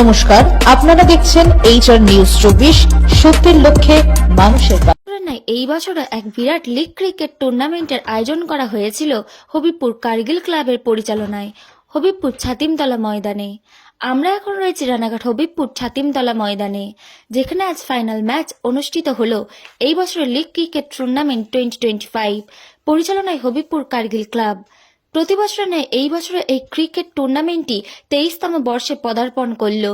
নমস্কার, আপনারা দেখছেন এইচআর নিউজ চব্বিশ, সত্যের লক্ষ্যে মানুষের এই বছরও এক বিরাট লিগ ক্রিকেট টুর্নামেন্টের আয়োজন করা হয়েছিল হবিবপুর কার্গিল ক্লাবের পরিচালনায়, হবিবপুর ছাতিমতলা ময়দানে। আমরা এখন রয়েছি রানাঘাট হবিবপুর ছাতিমতলা ময়দানে, যেখানে আজ ফাইনাল ম্যাচ অনুষ্ঠিত হলো এই বছরের league cricket tournament twenty twenty five পরিচালনায় হবিবপুর কার্গিল ক্লাব। প্রতি বছর নয় এই বছরে এই ক্রিকেট টুর্নামেন্টটি তেইশতম বর্ষে পদার্পণ করল।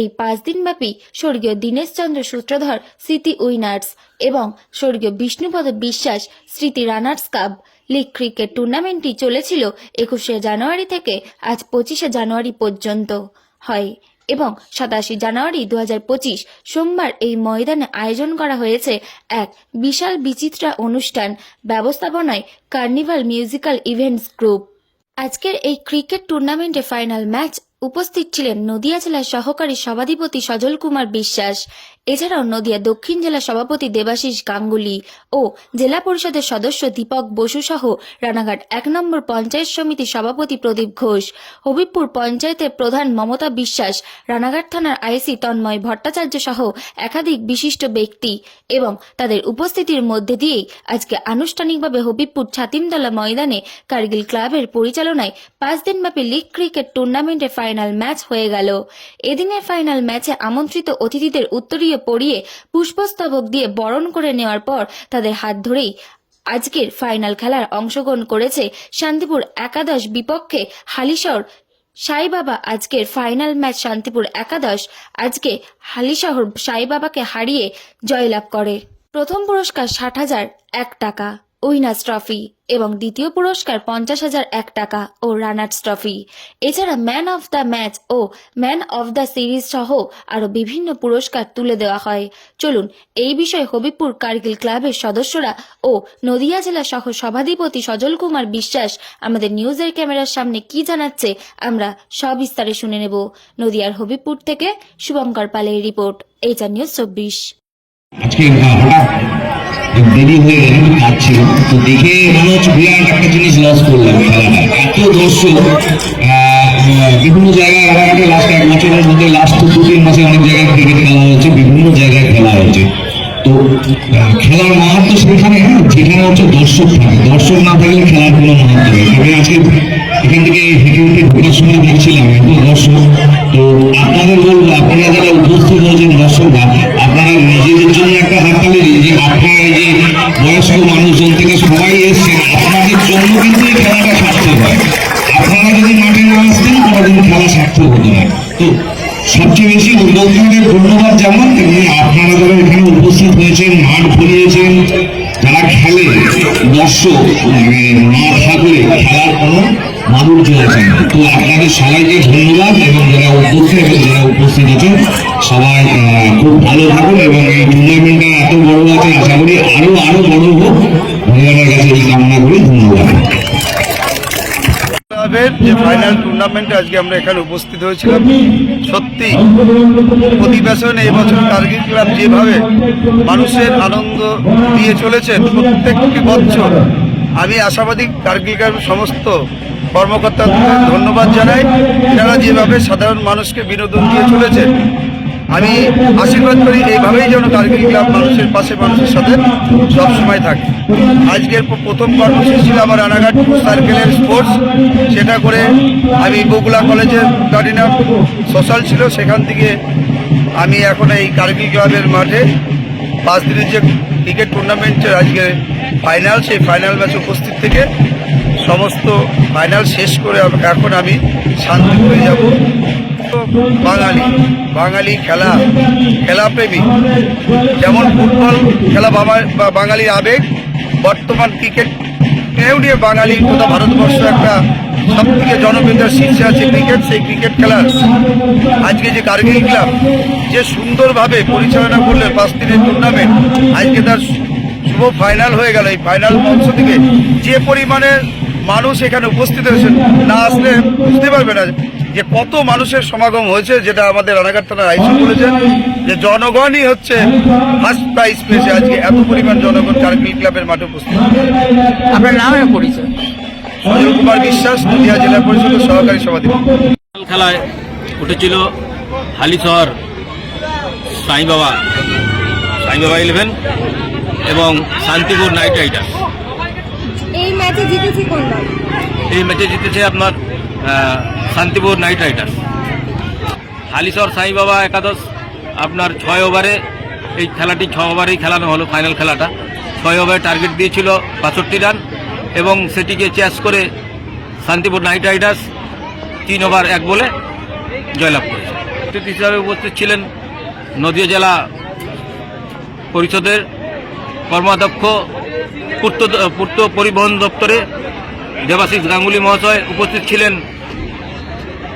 এই পাঁচ দিনব্যাপী স্বর্গীয় দীনেশ চন্দ্র সূত্রধর স্মৃতি উইনার্স এবং স্বর্গীয় বিষ্ণুপদ বিশ্বাস স্মৃতি রানার্স কাপ। লিগ ক্রিকেট টুর্নামেন্টটি চলেছিল একুশে জানুয়ারি থেকে আজ পঁচিশে জানুয়ারি পর্যন্ত। হয় এবং সাতাশি জানুয়ারি দু পঁচিশ সোমবার এই ময়দানে আয়োজন করা হয়েছে এক বিশাল বিচিত্রা অনুষ্ঠান ব্যবস্থাপনায় কার্নিভাল মিউজিক্যাল ইভেন্টস গ্রুপ আজকের এই ক্রিকেট টুর্নামেন্টে ফাইনাল ম্যাচ উপস্থিত ছিলেন নদিয়া জেলার সহকারী সভাধিপতি সজল কুমার বিশ্বাস, এছাড়াও নদিয়া দক্ষিণ জেলা সভাপতি দেবাশিস গাঙ্গুলি ও জেলা পরিষদের সদস্য দীপক বসু সহ রানাঘাট এক নম্বর পঞ্চায়েত সমিতি সভাপতি প্রদীপ ঘোষ, হবিবপুর পঞ্চায়েতের প্রধান মমতা বিশ্বাস, রানাঘাট থানার আইসি তন্ময় ভট্টাচার্য সহ একাধিক বিশিষ্ট ব্যক্তি এবং তাদের উপস্থিতির মধ্যে দিয়েই আজকে আনুষ্ঠানিকভাবে হবিবপুর ছাতিমতলা ময়দানে কার্গিল ক্লাবের পরিচালনায় পাঁচ দিনব্যাপী লিগ ক্রিকেট টুর্নামেন্টের ফাইনাল ম্যাচ হয়ে গেল। এদিনের ফাইনাল ম্যাচে আমন্ত্রিত অতিথিদের উত্তরীয় পরিয়ে পুষ্পস্তবক দিয়ে বরণ করে নেওয়ার পর তাদের হাত ধরেই আজকের ফাইনাল খেলার অংশগ্রহণ করেছে শান্তিপুর একাদশ বিপক্ষে হালিশহর। সাইবাবা আজকের ফাইনাল ম্যাচ শান্তিপুর একাদশ। আজকে হালিশহর সাইবাবাকে হারিয়ে জয়লাভ করে। প্রথম পুরস্কার ষাট হাজার এক টাকা। উইনার্স ট্রফি এবং দ্বিতীয় পুরস্কার পঞ্চাশ হাজার এক টাকা ও রানার্স ট্রফি। এছাড়া ম্যান অফ দ্য ম্যাচ ও ম্যান অফ দ্য সিরিজ সহ আরও বিভিন্ন পুরস্কার তুলে দেওয়া হয়। চলুন, এই বিষয়ে হবিপুর কার্গিল ক্লাবের সদস্যরা ও নদিয়া জেলা সহ সভাধিপতি সজল কুমার বিশ্বাস আমাদের নিউজের ক্যামেরার সামনে কি জানাচ্ছে আমরা সবিস্তারে শুনে নেব। নদিয়ার হবিপুর থেকে শুভঙ্কর পালের রিপোর্ট, এইচআর নিউজ চব্বিশ। আজকে হঠাৎ দেরি হয়ে গেল কাজ ছিল তো দেখে মনে হচ্ছে বিরাট একটা জিনিস লস করলাম খেলাটা। এত দর্শক বিভিন্ন জায়গায় রানাঘাটে লাস্ট এক বছরের মধ্যে লাস্ট দু তিন মাসে অনেক জায়গায় ক্রিকেট খেলা হয়েছে বিভিন্ন জায়গায় খেলা হয়েছে। তো খেলার মাহাত্ম সেখানে হ্যাঁ, যেখানে হচ্ছে দর্শক থাকে। দর্শক না থাকলে খেলার কোনো মাহাত্ম নেই। তবে আজকে এখান থেকে হেঁটে উঠে ঢোকার সময় দেখছিলাম এত দর্শক। তো আপনাদের বলব আপনারা যারা উপস্থিত হয়েছেন দর্শকরা জন্য একটা হাততালি দিন যে আপনারা যে বয়স্ক মানুষজন থেকে সবাই এসছেন আপনাদের জন্য কিন্তু এই খেলাটা সার্থক হয়। আপনারা যদি মাঠে না আসতেন, কোনোদিন খেলা সার্থক হতো না। তো সবচেয়ে বেশি উদ্যোক্তাদের ধন্যবাদ যেমন তেমনি আপনারা যারা এখানে উপস্থিত হয়েছেন, মাঠ ভরিয়েছেন যারা খেলে, দর্শক মানে না থাকলে খেলার কোনো মাধুর্য আছে তো আপনাদের সবাইকে ধন্যবাদ এবং যারা উদ্যোক্তা এবং যারা উপস্থিত আছেন, সবাই খুব ভালো থাকুন এবং এই টুর্নামেন্টটা এত বড় আছে, আশা করি আরও আরও বড় হোক। ভগবানের কাছে এই কামনা করি, ধন্যবাদ। যে ফাইনাল টুর্নামেন্টে আজকে আমরা এখানে উপস্থিত হয়েছিলাম, সত্যি প্রতি বছর এই বছর কার্গিল ক্লাব যেভাবে মানুষের আনন্দ দিয়ে চলেছেন প্রত্যেকটি বছর, আমি আশাবাদী কার্গিল ক্লাবের সমস্ত কর্মকর্তাদের ধন্যবাদ জানাই। যারা যেভাবে সাধারণ মানুষকে বিনোদন দিয়ে চলেছেন, আমি আশীর্বাদ করি এইভাবেই যেন কার্গিল ক্লাব মানুষের পাশে মানুষের সাথে সবসময় থাকে। আজকের প্রথম কর্মসূচি ছিল আমার রানাঘাট সার্কেলের স্পোর্টস। সেটা করে আমি বগুলা কলেজের গার্ডিনার সোশ্যাল ছিল, সেখান থেকে আমি এখন এই কার্গিল ক্লাবের মাঠে পাঁচ দিনের যে ক্রিকেট টুর্নামেন্টের আজকে ফাইনাল সেই ফাইনাল ম্যাচে উপস্থিত থেকে সমস্ত ফাইনাল শেষ করে এখন আমি শান্তিপুরে যাব। বাঙালি বাঙালি খেলা খেলাপ্রেমী যেমন ফুটবল খেলা বাবা- বাঙালির আবেগ, বর্তমান ক্রিকেট এও নিয়ে বাঙালি তথা ভারতবর্ষ একটা সব থেকে জনপ্রিয়তার শীর্ষে আছে ক্রিকেট, সেই ক্রিকেট খেলার আজকে যে কার্গিল ক্লাব, যে সুন্দরভাবে পরিচালনা করলেন পাঁচ দিনের টুর্নামেন্ট আজকে তার শুভ ফাইনাল হয়ে গেল। এই ফাইনাল মঞ্চ থেকে যে পরিমাণে মানুষ এখানে উপস্থিত হয়েছেন না আসলে বুঝতে পারবে না যে কত মানুষের সমাগম হয়েছে যেটা আমাদের রানাঘাট থানার আইসি বলেছেন যে জনগণই হচ্ছে ফার্স্ট প্রাইজ পেয়েছে। আজকে এত পরিমাণ জনগণ কার্গিল ক্লাবের মাঠে উপস্থিত আপনার নাম পরিচয়? সজল কুমার বিশ্বাস নদিয়া জেলা পরিষদের সহকারী সভাপতি। খেলায় উঠেছিল হালিশহর সাই বাবা সাই বাবা ইলেভেন এবং শান্তিপুর নাইট রাইডার্স। ম্যাচে জিতেছে কোন দল? এই ম্যাচে জিতেছে আপনার শান্তিপুর নাইট রাইডার্স। হালিশহর সাই বাবা একাদশ, আপনার ছয় ওভারে, এই খেলাটি ছ ওভারেই খেলানো হলো ফাইনাল খেলাটা। ছয় ওভারে টার্গেট দিয়েছিল বাষট্টি রান এবং সেটিকে চ্যাস করে শান্তিপুর নাইট রাইডার্স তিন ওভার এক বলে জয়লাভ করেছে। অতিথি হিসাবে উপস্থিত ছিলেন নদীয়া জেলা পরিষদের কর্মাধ্যক্ষ পূর্ত পূর্ত পরিবহন দপ্তরে দেবাশিস গাঙ্গুলি মহাশয় উপস্থিত ছিলেন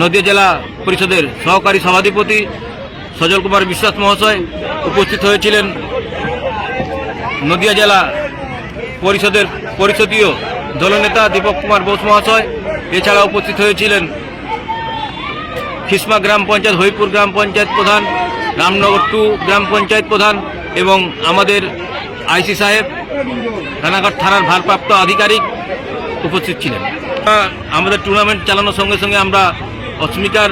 নদীয়া জেলা পরিষদের সহকারী সভাধিপতি সজল কুমার বিশ্বাস মহাশয় উপস্থিত হয়েছিলেন। নদিয়া জেলা পরিষদের পরিষদীয় দলনেতা দীপক কুমার বোস মহাশয় এছাড়া উপস্থিত হয়েছিলেন। খিসমা গ্রাম পঞ্চায়েত, হরিপুর গ্রাম পঞ্চায়েত প্রধান, রামনগর টু গ্রাম পঞ্চায়েত প্রধান এবং আমাদের আইসি সাহেব রানাঘাট থানার ভারপ্রাপ্ত আধিকারিক উপস্থিত ছিলেন। আমাদের টুর্নামেন্ট চালানোর সঙ্গে সঙ্গে আমরা অস্মিকার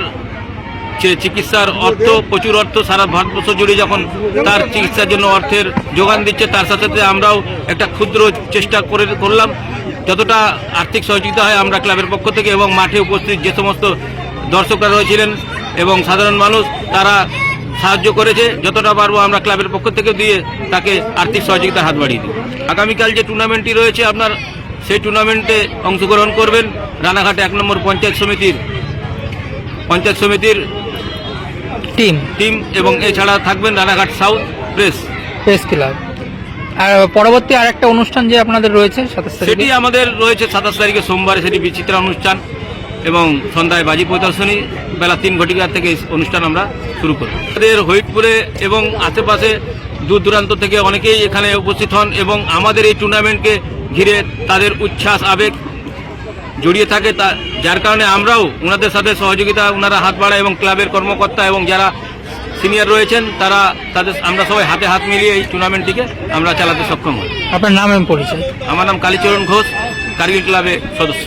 চিকিৎসার অর্থ, প্রচুর অর্থ সারা ভারতবর্ষ জুড়ে যখন তার চিকিৎসার জন্য অর্থের যোগান দিচ্ছে, তার সাথে সাথে আমরাও একটা ক্ষুদ্র চেষ্টা করে করলাম। যতটা আর্থিক সহযোগিতা হয় আমরা ক্লাবের পক্ষ থেকে এবং মাঠে উপস্থিত যে সমস্ত দর্শকরা রয়েছিলেন এবং সাধারণ মানুষ, তারা সাহায্য করেছে যতটা পারব আমরা ক্লাবের পক্ষ থেকে দিয়ে তাকে আর্থিক সহযোগিতার হাত বাড়িয়ে দিই। আগামীকাল যে টুর্নামেন্টটি রয়েছে আপনার সেই টুর্নামেন্টে অংশগ্রহণ করবেন রানাঘাট এক নম্বর পঞ্চায়েত সমিতির। পঞ্চায়েত সমিতির টিম। টিম এবং এছাড়া থাকবেন Ranaghat south press. Press club. আর পরবর্তী আরেকটা অনুষ্ঠান যে আপনাদের রয়েছে সাতাশ সেটি আমাদের রয়েছে সাতাশ তারিখে সোমবারে সেটি বিচিত্রা অনুষ্ঠান। এবং সন্ধ্যায় বাজি প্রদর্শনী বেলা তিন ঘটিকা থেকে অনুষ্ঠান আমরা শুরু করি আমাদের হরিদপুরে এবং আশেপাশে দূর দূরান্ত থেকে অনেকেই এখানে উপস্থিত হন এবং আমাদের এই টুর্নামেন্টকে ঘিরে তাদের উচ্ছ্বাস আবেগ জড়িয়ে থাকে তা যার কারণে আমরাও ওনাদের সাথে সহযোগিতা ওনারা হাত বাড়ায় এবং ক্লাবের কর্মকর্তা এবং যারা সিনিয়র রয়েছেন তারা তাদের আমরা সবাই হাতে হাত মিলিয়ে এই টুর্নামেন্টটিকে আমরা চালাতে সক্ষম হই। আপনার নাম পরিচয়? আমার নাম কালীচরণ ঘোষ কার্গিল ক্লাবের সদস্য।